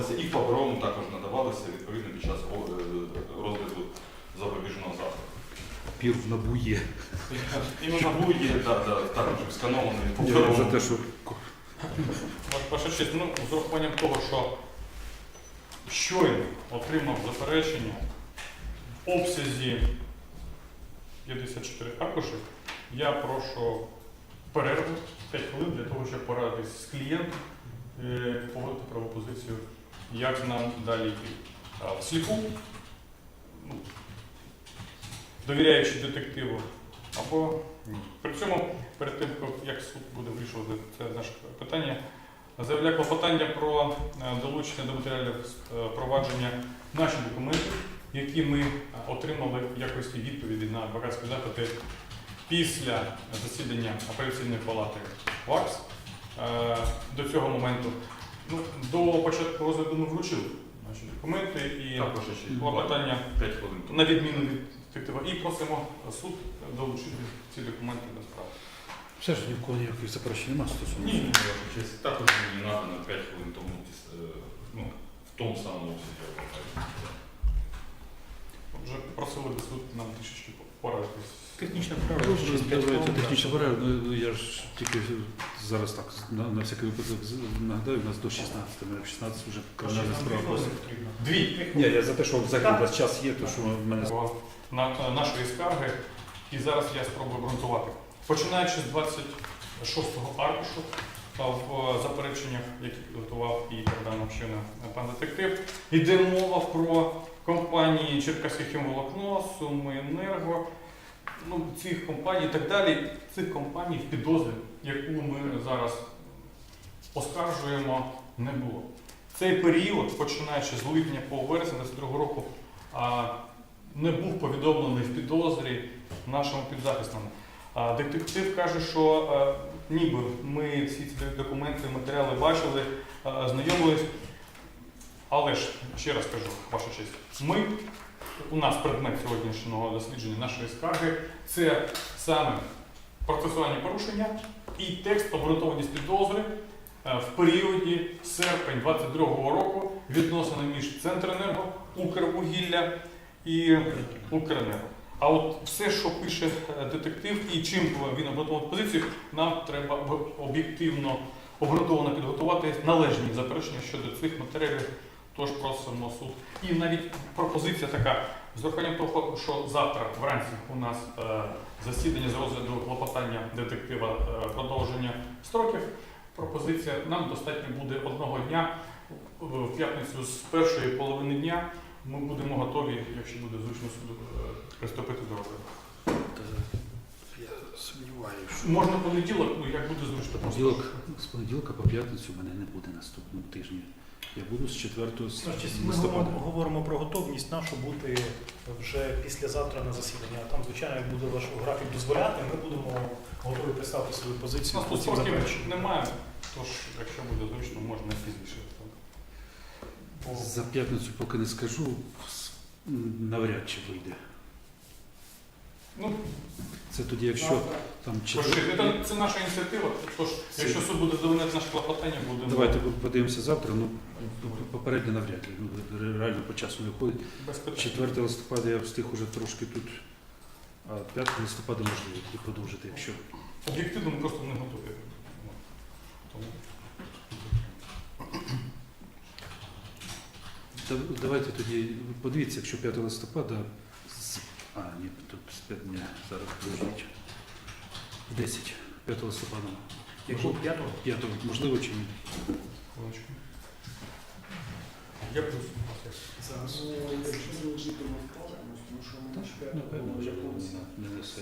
надавалися, і в паперовому також надавалися відповідно під час е, розгляду запобіжного заходу. Пір в набу є. Іменно буде да, да, також сканований в Я за те, що Ваш- Ваша честь, ну, з урахуванням того, що щойно отримав заперечення в обсязі 54 аркуші, я прошу перерву 5 хвилин для того, щоб порадитись з клієнтом, е, поводити праву позицію, як нам далі йти. А в сліпу, ну, довіряючи детективу, або ні. При цьому, перед тим, як суд буде вирішувати це наше питання, заявляє клопотання про е, долучення до матеріалів е, провадження наші документи, які ми е, отримали в якості відповіді на адвокатські запити після засідання апеляційної палати ВАКС. До цього моменту, ну, до початку розгляду ми вручили наші документи і Також ще клопотання 5 хвилин. на відміну від детектива. І просимо суд долучити ці документи до справи. все ж ні в кого ніяких заперечень немає стосовно. Ні, ні, ваша честь. Також мені надано 5 хвилин тому е, ну, в тому самому обсязі. Отже, просили би суд нам трішечки порадитись. Технічна Добре, правильно. давайте технічно бере. Ну, я ж тільки зараз так на, на всякий випадок з- нагадаю, у нас до 16, ми в 16 вже кримінальна справа. Дві Ні, я за те, що взагалі у вас час є, то що в мене на на нашої скарги, і зараз я спробую обґрунтувати. Починаючи з 26-го аркушу а, в е, запереченнях, які підготував і нам ще пан детектив, йде мова про компанії Черкаське хімволокно, Суми Енерго, ну, цих компаній і так далі. Цих компаній в підозрі, яку ми зараз оскаржуємо, не було. Цей період, починаючи з липня по вересень 22 року, не був повідомлений в підозрі нашому підзахисному. Детектив каже, що ніби ми всі ці документи, матеріали бачили, знайомились. Але ж ще раз кажу, ваша честь, ми, у нас предмет сьогоднішнього дослідження нашої скарги це саме процесуальні порушення і текст обґрунтованість підозри е, в періоді серпень 22-го року відносини між Центренерго, Укрвугілля і Укренерго. А от все, що пише е, детектив і чим він обґрунтував позицію, нам треба об'єктивно обґрунтовано підготувати належні заперечення щодо цих матеріалів. Тож просимо суд. І навіть пропозиція така, з урахуванням того, що завтра вранці у нас е, засідання з розгляду клопотання детектива е, продовження строків. Пропозиція нам достатньо буде одного дня в п'ятницю з першої половини дня. Ми будемо готові, якщо буде зручно суду, е, приступити до розгляду. Сумніваюся, що Можна понеділок, ну як буде зручно. понеділок, з понеділка по п'ятницю мене не буде наступного тижня. Я буду з 4 Значить, Ми листопада. говоримо- говоримо про готовність нашу бути вже післязавтра на засіданні. А там, звичайно, як буде ваш графік дозволяти, ми будемо готові представити свою У позицію нас тут цим строків немає, тож якщо буде зручно, можна пізніше. Бо- За п'ятницю поки не скажу, с- м, навряд чи вийде. Ну, Це тоді, якщо там четвер... це, це наша ініціатива. Тож, якщо суд буде задовольняти наше клопотання, будемо Давайте подивимося завтра. Ну попередньо навряд ли. Ну, реально по часу не виходить. 4 листопада я встиг уже трошки тут. А 5 листопада можливо і подовжити, якщо. Об'єктивно ми просто не готові. Тому Давайте тоді подивіться, якщо 5 листопада. А, ні, тут 5 дня зараз подождіть. 10. 5 листопада. Якщо п'ятого, 5 можливо чи ні? Я плюс. зараз. Напевно, вже не несе.